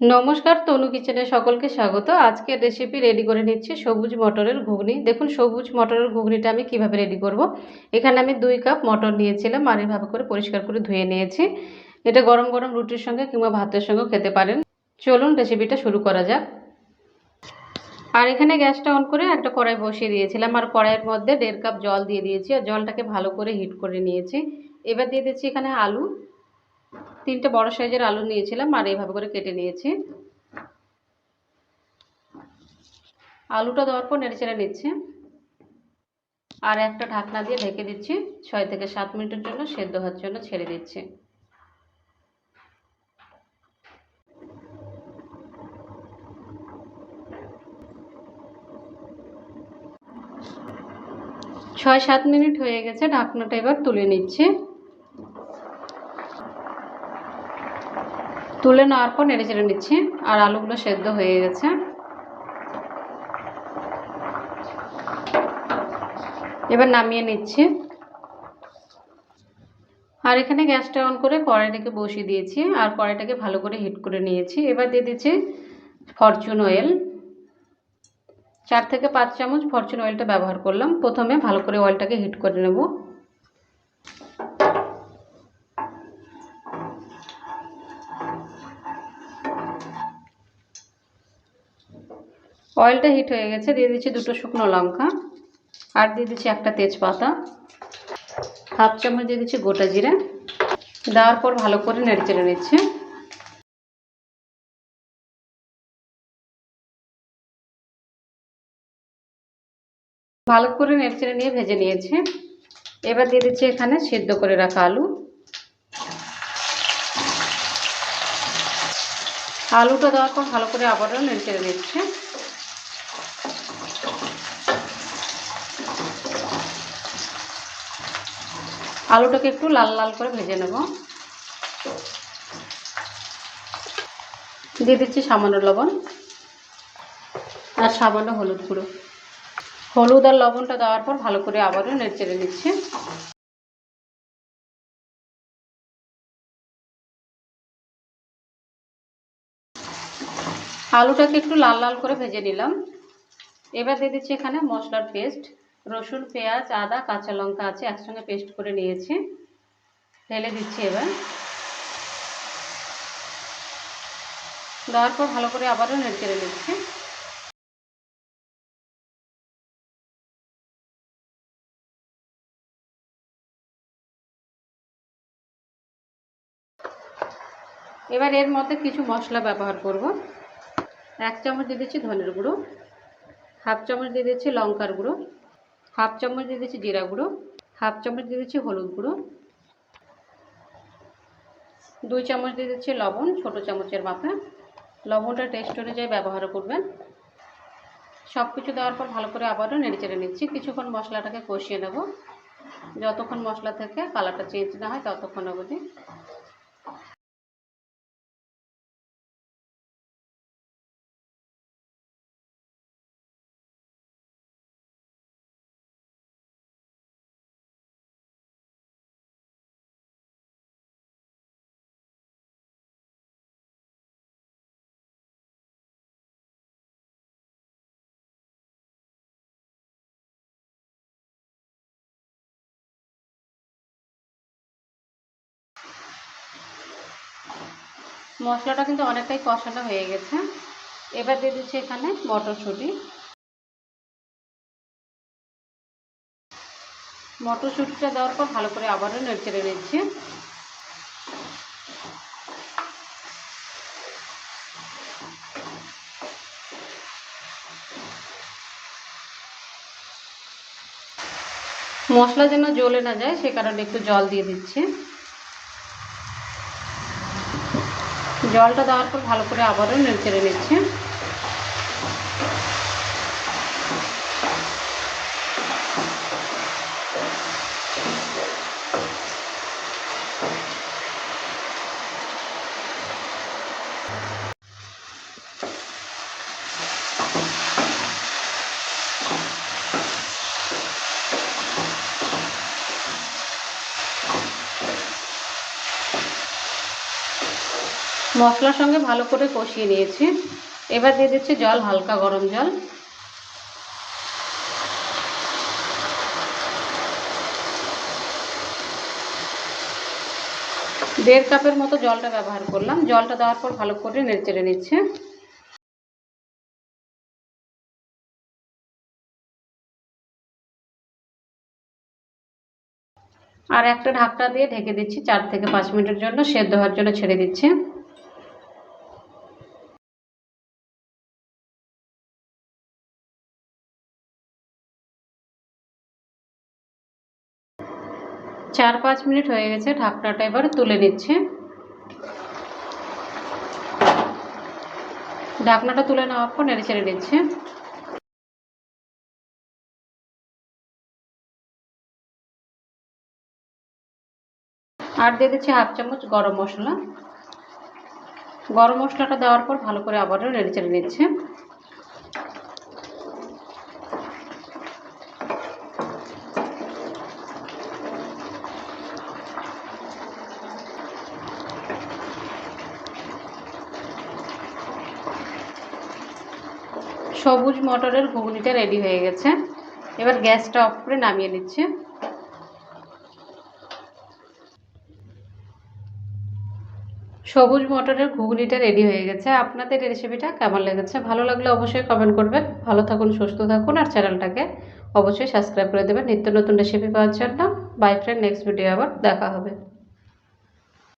নমস্কার, তনু কিচেনে সকলকে স্বাগত। আজকের রেসিপি রেডি করে নিচ্ছি সবুজ মটরের ঘুগনি। দেখুন, সবুজ মটরের ঘুগনিটা আমি কীভাবে রেডি করব। এখানে আমি দুই কাপ মটর নিয়েছিলাম আর এভাবে করে পরিষ্কার করে ধুয়ে নিয়েছি। এটা গরম গরম রুটির সঙ্গে কিংবা ভাতের সঙ্গেও খেতে পারেন। চলুন রেসিপিটা শুরু করা যাক। আর এখানে গ্যাসটা অন করে একটা কড়াই বসিয়ে দিয়েছিলাম আর কড়াইয়ের মধ্যে দেড় কাপ জল দিয়ে দিয়েছি আর জলটাকে ভালো করে হিট করে নিয়েছি। এবার দিয়ে দিচ্ছি এখানে আলু। তিনটে বড় সাইজের আলু নিয়েছিলাম, আর এইভাবে করে কেটে নিয়েছি। আলুটা দেওয়ার পর নেড়ে চেড়ে নিচ্ছে। আর একটা ঢাকনা দিয়ে ঢেকে দিচ্ছি, ছয় থেকে সাত মিনিটের জন্য সেদ্ধ হওয়ার জন্য ছেড়ে দিচ্ছি। ছয় সাত মিনিট হয়ে গেছে, ঢাকনাটা এবার তুলে নিচ্ছে। তুলে নেওয়ার পর নেড়ে চেড়ে নিচ্ছি, আর আলুগুলো সেদ্ধ হয়ে গেছে। এবার নামিয়ে নিচ্ছি। আর এখানে গ্যাসটা অন করে কড়াইটাকে বসিয়ে দিয়েছি, আর কড়াইটাকে ভালো করে হিট করে নিয়েছি। এবার দিয়ে দিচ্ছি ফরচুন অয়েল চার থেকে পাঁচ চামচ ফরচুন অয়েলটা ব্যবহার করলাম। প্রথমে ভালো করে অয়েলটাকে হিট করে নেব। অয়েলটা হিট হয়ে গেছে, দিয়ে দিচ্ছি দুটো শুকনো লঙ্কা, আর দিয়ে দিচ্ছি একটা তেজপাতা, হাফ চামচ দিয়ে দিচ্ছি গোটা জিরে, দেওয়ার পর ভালো করে নেড়ে চেড়ে নিচ্ছে। ভালো করে নেড়ে চেড়ে নিয়ে ভেজে নিয়েছি। এবার দিয়ে দিচ্ছি এখানে সিদ্ধ করে রাখা আলু। আলুটা দেওয়ার পর ভালো করে আবারও নেড়ে চেড়ে নিচ্ছে। আলুটাকে একটু লাল লাল করে ভেজে নেব। দিয়ে দিচ্ছি সামান্য লবণ আর সামান্য হলুদ গুঁড়ো। হলুদ আর লবণটা দেওয়ার পর ভালো করে আবারও নেড়ে নিচ্ছি। আলুটাকে একটু লাল লাল করে ভেজে নিলাম। এবার দিয়ে দিচ্ছি এখানে মশলার পেস্ট। রসুন, পেঁয়াজ, আদা, কাঁচা লঙ্কা আছে, একসঙ্গে পেস্ট করে নিয়েছি। ঢেলে দিচ্ছি এবার। দেওয়ার পর ভালো করে আবারও নেড়ে নিচ্ছি। এবার এর মধ্যে কিছু মশলা ব্যবহার করব। এক চামচ দিয়ে দিচ্ছি ধনের গুঁড়ো, হাফ চামচ দিয়ে দিচ্ছি লঙ্কার গুঁড়ো। হাফ চামচ দিয়ে দিচ্ছি জিরা গুঁড়ো, হাফ চামচ দিয়ে দিচ্ছি হলুদ গুঁড়ো, দুই চামচ দিয়ে দিচ্ছি লবণ, ছোট চামচের মাপে। লবণটা টেস্ট অনুযায়ী ব্যবহার করবেন। সব কিছু দেওয়ার পর ভালো করে আবারও নেড়ে চেড়ে নিচ্ছি। কিছুক্ষণ মশলাটাকে কষিয়ে নেব। যতক্ষণ মশলা থেকে কালারটা চেঞ্জ না হয় ততক্ষণ অবধি মশলাটা কিন্তু অনেকটাই কষানো হয়ে গেছে। এবার দিয়ে দিচ্ছি এখানে মটরশুঁটি। মটরশুঁটিটা দেওয়ার পর ভালো করে আবারও নেড়ে নিচ্ছি। মশলা যেন জ্বলে না যায়, সে কারণে একটু জল দিয়ে দিচ্ছি। জলটা দেওয়ার পর ভালো করে আবারও নেড়ে নিচ্ছি। মশলার সঙ্গে ভালো করে কষিয়ে নিয়েছি। এবার দিয়ে দিচ্ছি জল, হালকা গরম জল। দেড় কাপের মতো জলটা ব্যবহার করলাম। জলটা দেওয়ার পর ভালো করে নেড়ে নিচ্ছে। আর একটা ঢাকনা দিয়ে ঢেকে দিচ্ছি চার থেকে পাঁচ মিনিটের জন্য। সেদ্ধ হওয়ার জন্য ছেড়ে দিচ্ছি। চার পাঁচ মিনিট হয়ে গেছে, ঢাকনাটা এবার তুলে নিচ্ছে। ঢাকনাটা তুলে নেওয়ার পর নেড়ে ছেড়ে নিচ্ছে। আর দিয়ে দিচ্ছি হাফ চামচ গরম মশলা। গরম মশলাটা দেওয়ার পর ভালো করে আবারও নেড়ে চেড়ে নিচ্ছে। সবুজ মটরের ঘুগনিটা রেডি হয়ে গেছে। এবার গ্যাসটা অফ করে নামিয়ে নিচ্ছে। সবুজ মটরের ঘুগনিটা রেডি হয়ে গেছে। আপনাদের রেসিপিটা কেমন লেগেছে? ভালো লাগলে অবশ্যই কমেন্ট করবেন। ভালো থাকুন, সুস্থ থাকুন আর চ্যানেলটাকে অবশ্যই সাবস্ক্রাইব করে দেবেন। নিত্য নতুন রেসিপি পাওয়ার জন্য। বাই ফ্রেন্ড নেক্সট ভিডিও আবার দেখা হবে।